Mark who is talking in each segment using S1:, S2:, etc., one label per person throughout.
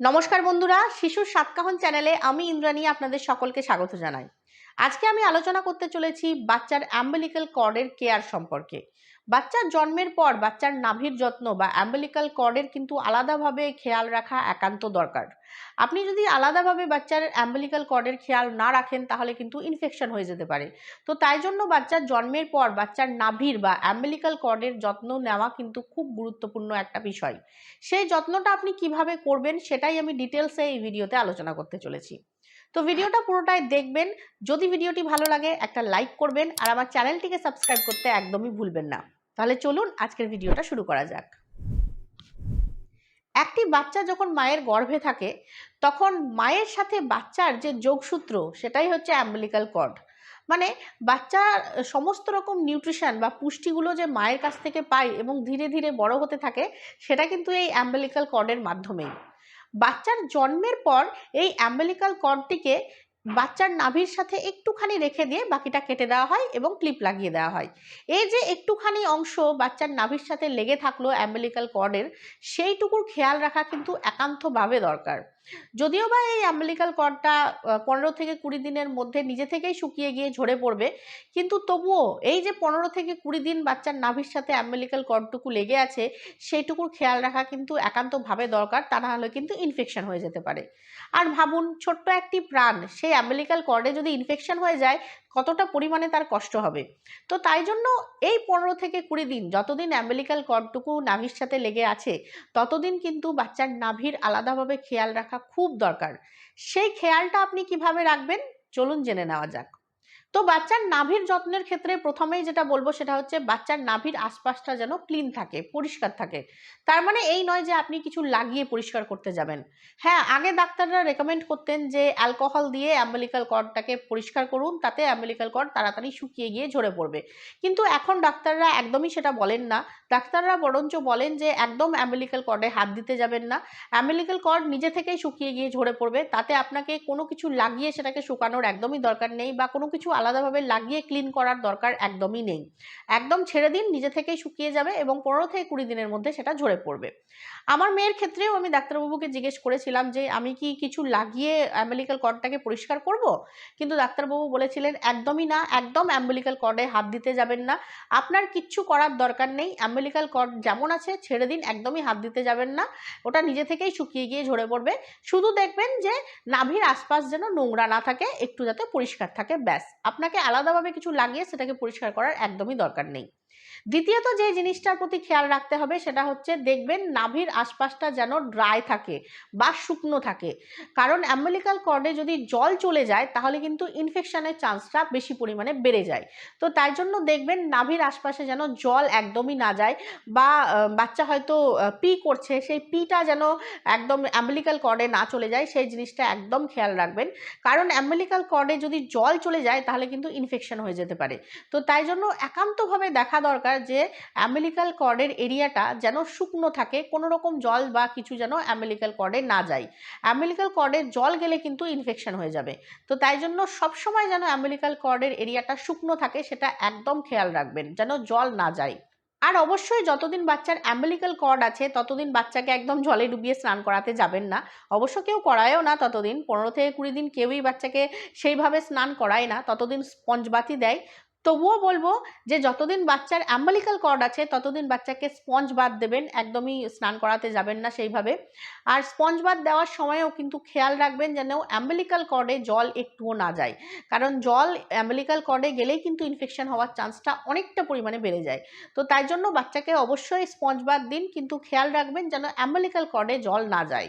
S1: নমস্কার বন্ধুরা শিশুর সাতকাহন চ্যানেলে আমি ইন্দ্রাণী আপনাদের সকলকে স্বাগত জানাই। আজকে আমি আলোচনা করতে চলেছি বাচ্চার অ্যাম্বেলিক্যাল কর্ডের কেয়ার সম্পর্কে। বাচ্চার জন্মের পর বাচ্চার নাভির যত্ন বা অ্যাম্বেলিক্যাল কর্ডের কিন্তু আলাদাভাবে খেয়াল রাখা একান্ত দরকার। আপনি যদি আলাদাভাবে বাচ্চার অ্যাম্বেলিক্যাল কর্ডের খেয়াল না রাখেন, তাহলে কিন্তু ইনফেকশন হয়ে যেতে পারে। তো তাই জন্য বাচ্চার জন্মের পর বাচ্চার নাভির বা অ্যাম্বেলিক্যাল কর্ডের যত্ন নেওয়া কিন্তু খুব গুরুত্বপূর্ণ একটা বিষয়। সেই যত্নটা আপনি কীভাবে করবেন, সেটাই আমি ডিটেলসে এই ভিডিওতে আলোচনা করতে চলেছি। তো ভিডিওটা পুরোটাই দেখবেন। যদি ভিডিওটি ভালো লাগে, একটা লাইক করবেন আর আমার চ্যানেলটিকে সাবস্ক্রাইব করতে একদমই ভুলবেন না। তাহলে চলুন আজকের ভিডিওটা শুরু করা যাক। একটি বাচ্চা যখন মায়ের গর্ভে থাকে, তখন মায়ের সাথে বাচ্চার যে যোগসূত্র, সেটাই হচ্ছে অ্যাম্বেলিক্যাল কর্ড মানে বাচ্চা সমস্ত রকম নিউট্রিশন বা পুষ্টিগুলো যে মায়ের কাছ থেকে পায় এবং ধীরে ধীরে বড় হতে থাকে, সেটা কিন্তু এই অ্যাম্বেলিক্যাল কর্ডের মাধ্যমেই। বাচ্চার জন্মের পর এই অ্যাম্বেলিক্যাল কর্ডটিকে বাচ্চার নাভির সাথে একটুখানি রেখে দিয়ে বাকিটা কেটে দেওয়া হয় এবং ক্লিপ লাগিয়ে দেওয়া হয়। এই যে একটুখানি অংশ বাচ্চার নাভির সাথে লেগে থাকল অ্যাম্বেলিক্যাল কর্ডের, সেইটুকুর খেয়াল রাখা কিন্তু একান্তভাবে দরকার। যদিও বা এই অ্যাম্বলিকাল কর্ডটা পনেরো থেকে কুড়ি দিনের মধ্যে নিজে থেকেই শুকিয়ে গিয়ে ঝরে পড়বে, কিন্তু তবুও এই যে পনেরো থেকে কুড়ি দিন বাচ্চার নাভির সাথে অ্যাম্বলিকাল কর্ডটুকু লেগে আছে, সেইটুকুর খেয়াল রাখা কিন্তু একান্তভাবে দরকার, তা নাহলে কিন্তু ইনফেকশন হয়ে যেতে পারে। আর ভাবুন, ছোট্ট একটি প্রাণ, সেই অ্যাম্বলিকাল কর্ডে যদি ইনফেকশন হয়ে যায় কতটা পরিমাণে তার কষ্ট হবে। তো তাই জন্য এই পনেরো থেকে কুড়ি দিন যতদিন অ্যাম্বেলিক্যাল কর্ডটুকু নাভির সাথে লেগে আছে, ততদিন কিন্তু বাচ্চার নাভির আলাদাভাবে খেয়াল রাখা খুব দরকার। সেই খেয়ালটা আপনি কীভাবে রাখবেন? চলুন জেনে নেওয়া যাক। তো বাচ্চার নাভির যত্নের ক্ষেত্রে প্রথমেই যেটা বলব সেটা হচ্ছে বাচ্চার নাভির আশপাশটা যেন ক্লিন থাকে, পরিষ্কার থাকে। তার মানে এই নয় যে আপনি কিছু লাগিয়ে পরিষ্কার করতে যাবেন। হ্যাঁ আগে ডাক্তাররা রেকমেন্ড করতেন যে অ্যালকোহল দিয়ে অ্যাম্বেলিক্যাল কর্ডটাকে পরিষ্কার করুন, তাতে অ্যাম্বেলিক্যাল কর্ড তাড়াতাড়ি শুকিয়ে গিয়ে ঝরে পড়বে। কিন্তু এখন ডাক্তাররা একদমই সেটা বলেন না। ডাক্তাররা বরঞ্চ বলেন যে একদম অ্যাম্বেলিক্যাল কর্ডে হাত দিতে যাবেন না। অ্যাম্বেলিক্যাল কর্ড নিজে থেকেই শুকিয়ে গিয়ে ঝরে পড়বে, তাতে আপনাকে কোনো কিছু লাগিয়ে সেটাকে শুকানোর একদমই দরকার নেই বা কোনো কিছু আলাদাভাবে লাগিয়ে ক্লিন করার দরকার একদমই নেই। একদম ছেড়ে দিন, নিজে থেকেই শুকিয়ে যাবে এবং পনেরো থেকে কুড়ি দিনের মধ্যে সেটা ঝরে পড়বে। আমার মেয়ের ক্ষেত্রেও আমি ডাক্তারবাবুকে জিজ্ঞেস করেছিলাম যে, আমি কি কিছু লাগিয়ে অ্যাম্বেলিক্যাল কর্ডটাকে পরিষ্কার করব? কিন্তু ডাক্তারবাবু বলেছিলেন, একদমই না, একদম অ্যাম্বেলিক্যাল কর্ডে হাত দিতে যাবেন না। আপনার কিচ্ছু করার দরকার নেই। অ্যাম্বেলিক্যাল কর্ড যেমন আছে, ছেড়ে দিন, একদমই হাত দিতে যাবেন না। ওটা নিজে থেকেই শুকিয়ে গিয়ে ঝরে পড়বে। শুধু দেখবেন যে, নাভির আশপাশ যেন নোংরা না থাকে, একটু যাতে পরিষ্কার থাকে, ব্যাস। আপনাকে আলাদাভাবে কিছু লাগিয়ে সেটাকে পরিষ্কার করার একদমই দরকার নেই। দ্বিতীয়ত যে জিনিসটার প্রতি খেয়াল রাখতে হবে সেটা হচ্ছে দেখবেন নাভির আশপাশটা যেন ড্রাই থাকে বা শুকনো থাকে। কারণ অ্যাম্বেলিক্যাল কর্ডে যদি জল চলে যায় তাহলে কিন্তু ইনফেকশনের চান্সটা বেশি পরিমাণে বেড়ে যায়। তো তাই জন্য দেখবেন নাভির আশপাশে যেন জল একদমই না যায় বা বাচ্চা হয়তো পি করছে সেই পিটা যেন একদম অ্যাম্বেলিক্যাল কর্ডে না চলে যায় সেই জিনিসটা একদম খেয়াল রাখবেন। কারণ অ্যাম্বেলিক্যাল কর্ডে যদি জল চলে যায় তাহলে কিন্তু ইনফেকশন হয়ে যেতে পারে। তো তাই জন্য একান্তভাবে দেখা দরকার যে অ্যাম্বেলিক্যাল কর্ডের এরিয়াটা যেন শুকনো থাকে কোনো রকম জল বা কিছু যেন অ্যাম্বেলিক্যাল কর্ডে না যায়। অ্যাম্বেলিক্যাল কর্ডে জল গেলে কিন্তু ইনফেকশন হয়ে যাবে। তো তাই জন্য সবসময় যেন অ্যাম্বেলিক্যাল কর্ডের এরিয়াটা শুকনো থাকে, সেটা একদম খেয়াল রাখবেন, যেন জল না যায়। আর অবশ্যই যতদিন বাচ্চার অ্যাম্বেলিক্যাল কর্ড আছে, ততদিন বাচ্চাকে একদম জলে ডুবিয়ে স্নান করাতে যাবেন না। অবশ্য কেউ করায়ও না ততদিন, পনেরো থেকে কুড়ি দিন কেউই বাচ্চাকে সেইভাবে স্নান করায় না, ততদিন স্পঞ্জ বাতি দেয়। তবুও বলব যে যতদিন বাচ্চার অ্যাম্বালিক্যাল কর্ড আছে, ততদিন বাচ্চাকে স্পঞ্জ বাদ দেবেন, একদমই স্নান করাতে যাবেন না সেইভাবে। আর স্পঞ্জ বাদ দেওয়ার সময়ও কিন্তু খেয়াল রাখবেন যেন অ্যাম্বালিক্যাল কর্ডে জল একটুও না যায়। কারণ জল অ্যাম্বালিক্যাল কর্ডে গেলেই কিন্তু ইনফেকশন হওয়ার চান্সটা অনেকটা পরিমাণে বেড়ে যায়। তো তাই জন্য বাচ্চাকে অবশ্যই স্পঞ্জ বাদ দিন, কিন্তু খেয়াল রাখবেন যেন অ্যাম্বালিক্যাল কর্ডে জল না যায়।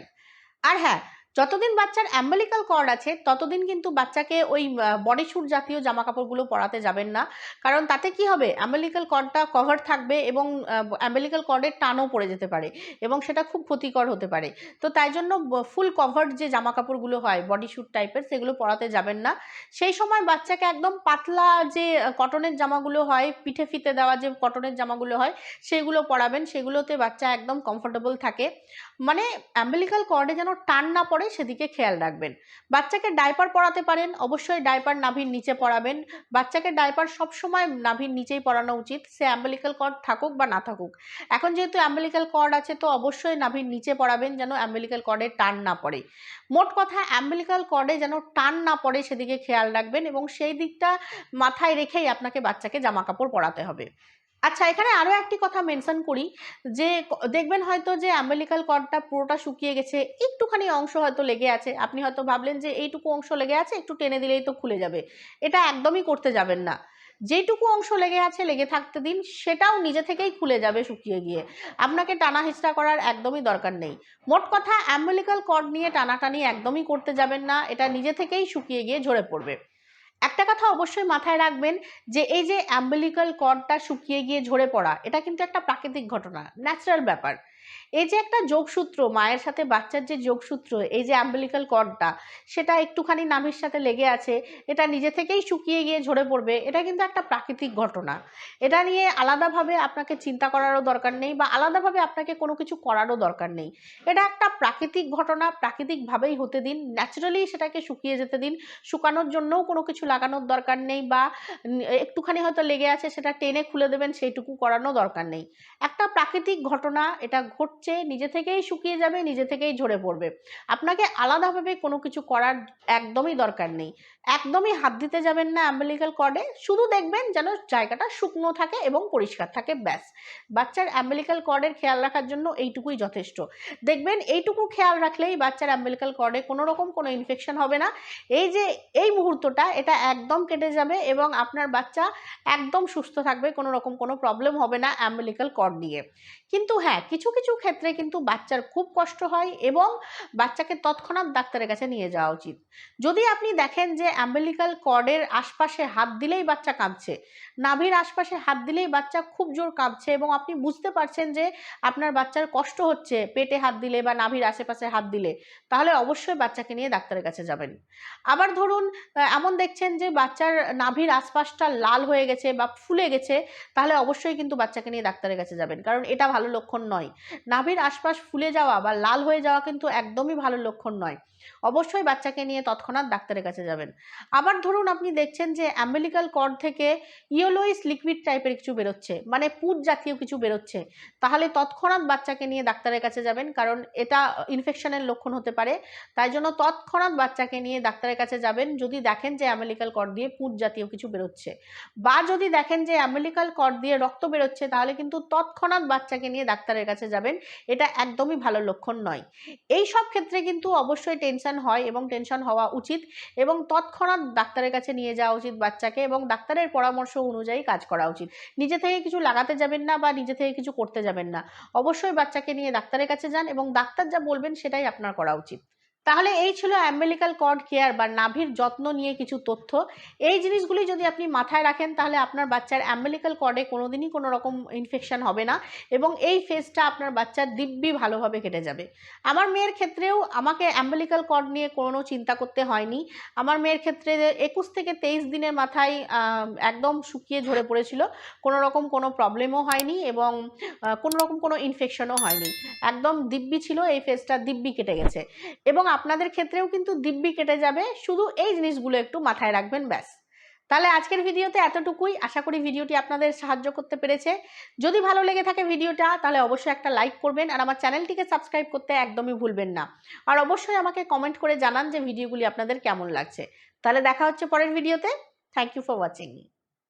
S1: আর হ্যাঁ যতদিন বাচ্চার অ্যাম্বেলিক্যাল কর্ড আছে, ততদিন কিন্তু বাচ্চাকে ওই বডি স্যুট জাতীয় জামা কাপড়গুলো পরাতে যাবেন না। কারণ তাতে কি হবে? অ্যাম্বেলিক্যাল কর্ডটা কভার থাকবে এবং অ্যাম্বেলিক্যাল কর্ডের টানও পড়ে যেতে পারে এবং সেটা খুব ক্ষতিকর হতে পারে। তো তাই জন্য ফুল কভার্ড যে জামা কাপড়গুলো হয় বডি স্যুট টাইপের সেগুলো পরাতে যাবেন না। সেই সময় বাচ্চাকে একদম পাতলা যে কটনের জামাগুলো হয়, পিঠে ফিতে দেওয়া যে কটনের জামাগুলো হয়, সেগুলো পরাবেন। সেগুলোতে বাচ্চা একদম কমফোর্টেবল থাকে। মানে অ্যাম্বেলিক্যাল কর্ডে যেন টান না পড়ে পড়ে সেদিকে খেয়াল রাখবেন। বাচ্চাকে ডাইপার পরাতে পারেন, অবশ্যই ডাইপার নাভির নিচে পরাবেন। বাচ্চাকে ডাইপার সবসময় নাভির নিচেই পরানো উচিত, সে অ্যাম্বেলিক্যাল কর্ড থাকুক বা না থাকুক। এখন যেহেতু অ্যাম্বেলিক্যাল কর্ড আছে, তো অবশ্যই নাভির নিচে পরাবেন যেন অ্যাম্বেলিক্যাল কর্ডে টান না পড়ে। মোট কথা অ্যাম্বেলিক্যাল কর্ডে যেন টান না পড়ে সেদিকে খেয়াল রাখবেন এবং সেই দিকটা মাথায় রেখেই আপনাকে বাচ্চাকে জামা কাপড় পরাতে হবে। আচ্ছা এখানে আরও একটি কথা মেনশন করি যে দেখবেন হয়তো যে অ্যাম্বেলিক্যাল কর্ডটা পুরোটা শুকিয়ে গেছে, একটুখানি অংশ হয়তো লেগে আছে। আপনি হয়তো ভাবলেন যে, এইটুকু অংশ লেগে আছে, একটু টেনে দিলেই তো খুলে যাবে। এটা একদমই করতে যাবেন না। যেটুকু অংশ লেগে আছে, লেগে থাকতে দিন, সেটাও নিজে থেকেই খুলে যাবে শুকিয়ে গিয়ে। আপনাকে টানা হিচড়া করার একদমই দরকার নেই। মোট কথা অ্যাম্বেলিক্যাল কর্ড নিয়ে টানাটানি একদমই করতে যাবেন না, এটা নিজে থেকেই শুকিয়ে গিয়ে ঝরে পড়বে। একটা কথা অবশ্যই মাথায় রাখবেন যে, এই যে অ্যাম্বেলিক্যাল কর্ডটা শুকিয়ে গিয়ে ঝরে পড়া, এটা কিন্তু একটা প্রাকৃতিক ঘটনা ন্যাচারাল ব্যাপার। এই যে একটা যোগসূত্র, মায়ের সাথে বাচ্চার যে যোগসূত্র, এই যে অ্যাম্বেলিক্যাল কর্ডটা সেটা একটুখানি নাভির সাথে লেগে আছে, এটা নিজে থেকেই শুকিয়ে গিয়ে ঝরে পড়বে, এটা কিন্তু একটা প্রাকৃতিক ঘটনা। এটা নিয়ে আলাদাভাবে আপনাকে চিন্তা করারও দরকার নেই বা আলাদাভাবে আপনাকে কোনো কিছু করারও দরকার নেই। এটা একটা প্রাকৃতিক ঘটনা, প্রাকৃতিকভাবেই হতে দিন ন্যাচারালি সেটাকে শুকিয়ে যেতে দিন, শুকানোর জন্যও কোনো কিছু লাগানোর দরকার নেই বা একটুখানি হয়তো লেগে আছে, সেটা টেনে খুলে দেবেন, সেইটুকু করানো দরকার নেই। একটা প্রাকৃতিক ঘটনা, এটা ঘটছে, নিজে থেকেই শুকিয়ে যাবে, নিজে থেকেই ঝরে পড়বে। আপনাকে আলাদাভাবে কোনো কিছু করার একদমই দরকার নেই। একদমই হাত দিতে যাবেন না অ্যাম্বেলিক্যাল কর্ডে শুধু দেখবেন যেন জায়গাটা শুকনো থাকে এবং পরিষ্কার থাকে, ব্যাস। বাচ্চার অ্যাম্বেলিক্যাল কর্ডের খেয়াল রাখার জন্য এইটুকুই যথেষ্ট। দেখবেন এইটুকু খেয়াল রাখলেই বাচ্চার অ্যাম্বেলিক্যাল কর্ডে কোনো রকম কোনো ইনফেকশন হবে না। এই যে, এই মুহূর্তটা, এটা একদম কেটে যাবে এবং আপনার বাচ্চা একদম সুস্থ থাকবে, কোনো রকম কোনো প্রবলেম হবে না অ্যাম্বেলিক্যাল কর্ড নিয়ে। কিন্তু হ্যাঁ কিছু কিছু ক্ষেত্রে কিন্তু বাচ্চার খুব কষ্ট হয় এবং বাচ্চাকে তৎক্ষণাৎ ডাক্তারের কাছে নিয়ে যাওয়া উচিত। যদি আপনি দেখেন যে অ্যাম্বেলিক্যাল কর্ডের আশপাশে হাত দিলেই বাচ্চা কাঁদছে নাভির আশপাশে হাত দিলেই বাচ্চা খুব জোর কাঁপছে এবং আপনি বুঝতে পারছেন যে আপনার বাচ্চার কষ্ট হচ্ছে পেটে হাত দিলে বা নাভির আশেপাশে হাত দিলে, তাহলে অবশ্যই বাচ্চাকে নিয়ে ডাক্তারের কাছে যাবেন। আবার ধরুন এমন দেখছেন যে বাচ্চার নাভির আশপাশটা লাল হয়ে গেছে বা ফুলে গেছে, তাহলে অবশ্যই কিন্তু বাচ্চাকে নিয়ে ডাক্তারের কাছে যাবেন, কারণ এটা ভালো লক্ষণ নয়। নাভির আশপাশ ফুলে যাওয়া বা লাল হয়ে যাওয়া কিন্তু একদমই ভালো লক্ষণ নয়। অবশ্যই বাচ্চাকে নিয়ে তৎক্ষণাৎ ডাক্তারের কাছে যাবেন। আবার ধরুন আপনি দেখছেন যে অ্যাম্বেলিক্যাল কর থেকে ইয়েলোইস লিকুইড টাইপের কিছু বেরোচ্ছে মানে পুট জাতীয় কিছু বেরোচ্ছে, তাহলে তৎক্ষণাৎ বাচ্চাকে নিয়ে ডাক্তারের কাছে যাবেন, কারণ এটা ইনফেকশনের লক্ষণ হতে পারে। তাই জন্য তৎক্ষণাৎ বাচ্চাকে নিয়ে ডাক্তারের কাছে যাবেন যদি দেখেন যে অ্যামেলিক্যাল কর্ড দিয়ে পুঁজ জাতীয় কিছু বেরোচ্ছে। বা যদি দেখেন যে অ্যামেলিক্যাল কর দিয়ে রক্ত বেরোচ্ছে, তাহলে কিন্তু তৎক্ষণাৎ বাচ্চাকে নিয়ে ডাক্তারের কাছে যাবেন, এটা একদমই ভালো লক্ষণ নয়। এই সব ক্ষেত্রে কিন্তু অবশ্যই টেনশন হয় এবং টেনশন হওয়া উচিত এবং তৎক্ষণাৎ ডাক্তারের কাছে নিয়ে যাওয়া উচিত বাচ্চাকে এবং ডাক্তারের পরামর্শ অনুযায়ী কাজ করা উচিত। নিজে থেকে কিছু লাগাতে যাবেন না বা নিজে থেকে কিছু করতে যাবেন না। অবশ্যই বাচ্চাকে নিয়ে ডাক্তারের কাছে যান এবং ডাক্তার যা বলবেন সেটাই আপনার করা উচিত। তাহলে এই ছিল অ্যাম্বেলিক্যাল কর্ড কেয়ার বা নাভির যত্ন নিয়ে কিছু তথ্য। এই জিনিসগুলি যদি আপনি মাথায় রাখেন, তাহলে আপনার বাচ্চার অ্যাম্বেলিক্যাল কর্ডে কোনোদিনই কোনো রকম ইনফেকশন হবে না এবং এই ফেজটা আপনার বাচ্চার দিব্যি ভালোভাবে কেটে যাবে। আমার মেয়ের ক্ষেত্রেও আমাকে অ্যাম্বেলিক্যাল কর্ড নিয়ে কোনো চিন্তা করতে হয়নি। আমার মেয়ের ক্ষেত্রে একুশ থেকে তেইশ দিনের মাথায় একদম শুকিয়ে ঝরে পড়েছিল। কোনো রকম কোনো প্রবলেমও হয়নি এবং কোনো রকম কোনো ইনফেকশনও হয়নি। একদম দিব্যি ছিল, এই ফেজটা দিব্যি কেটে গেছে। এবং আপনাদের ক্ষেত্রেও কিন্তু দিব্যি কেটে যাবে। শুধু এই জিনিসগুলো একটু মাথায় রাখবেন, ব্যাস। তাহলে আজকের ভিডিওতে এতটুকুই। আশা করি ভিডিওটি আপনাদের সাহায্য করতে পেরেছে। যদি ভালো লেগে থাকে ভিডিওটা, তাহলে অবশ্যই একটা লাইক করবেন আর আমার চ্যানেলটিকে সাবস্ক্রাইব করতে একদমই ভুলবেন না। আর অবশ্যই আমাকে কমেন্ট করে জানান যে ভিডিওগুলি আপনাদের কেমন লাগছে। তাহলে দেখা হচ্ছে পরের ভিডিওতে। Thank you for watching